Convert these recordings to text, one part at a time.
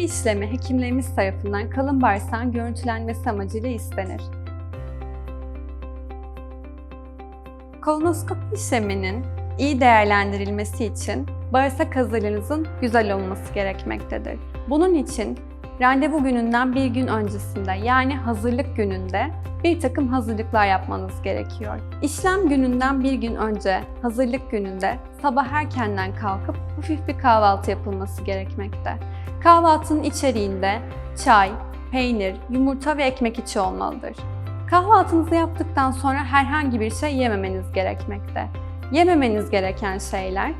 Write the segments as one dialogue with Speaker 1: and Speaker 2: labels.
Speaker 1: Kolonoskopi işlemi hekimlerimiz tarafından kalın bağırsağın görüntülenmesi amacıyla istenir. Kolonoskopi işleminin iyi değerlendirilmesi için bağırsak hazırlığınızın güzel olması gerekmektedir. Bunun için randevu gününden bir gün öncesinde yani hazırlık gününde bir takım hazırlıklar yapmanız gerekiyor. İşlem gününden bir gün önce, hazırlık gününde sabah erkenden kalkıp hafif bir kahvaltı yapılması gerekmekte. Kahvaltının içeriğinde çay, peynir, yumurta ve ekmek içi olmalıdır. Kahvaltınızı yaptıktan sonra herhangi bir şey yememeniz gerekmekte. Yememeniz gereken şeyler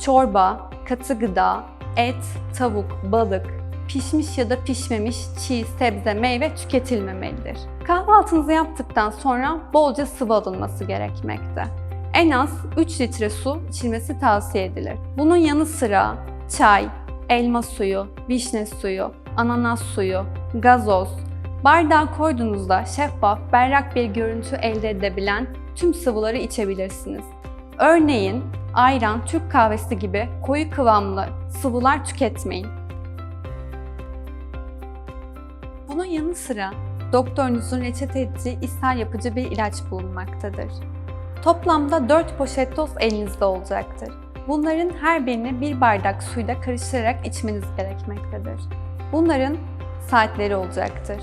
Speaker 1: çorba, katı gıda, et, tavuk, balık, pişmiş ya da pişmemiş çiğ, sebze, meyve tüketilmemelidir. Kahvaltınızı yaptıktan sonra bolca sıvı alınması gerekmekte. En az 3 litre su içilmesi tavsiye edilir. Bunun yanı sıra çay, elma suyu, vişne suyu, ananas suyu, gazoz, bardağa koyduğunuzda şeffaf, berrak bir görüntü elde edebilen tüm sıvıları içebilirsiniz. Örneğin ayran, Türk kahvesi gibi koyu kıvamlı sıvılar tüketmeyin. Bunun yanı sıra doktorunuzun reçete ettiği ishal yapıcı bir ilaç bulunmaktadır. Toplamda 4 poşet toz elinizde olacaktır. Bunların her birini bir bardak suyla karıştırarak içmeniz gerekmektedir. Bunların saatleri olacaktır.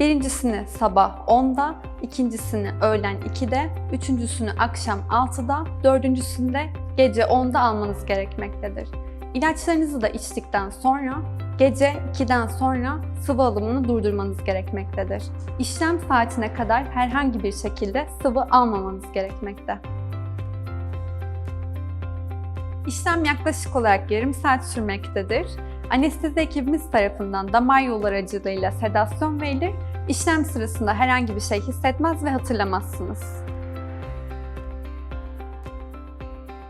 Speaker 1: Birincisini sabah 10'da, ikincisini öğlen 2'de, üçüncüsünü akşam 6'da, dördüncüsünü de gece 10'da almanız gerekmektedir. İlaçlarınızı da içtikten sonra gece 2'den sonra sıvı alımını durdurmanız gerekmektedir. İşlem saatine kadar herhangi bir şekilde sıvı almamanız gerekmekte. İşlem yaklaşık olarak yarım saat sürmektedir. Anestezi ekibimiz tarafından damar yolu aracılığıyla sedasyon verilir. İşlem sırasında herhangi bir şey hissetmez ve hatırlamazsınız.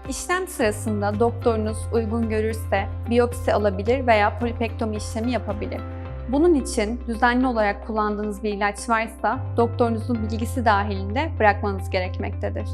Speaker 1: İşlem sırasında doktorunuz uygun görürse biyopsi alabilir veya polipektomi işlemi yapabilir. Bunun için düzenli olarak kullandığınız bir ilaç varsa doktorunuzun bilgisi dahilinde bırakmanız gerekmektedir.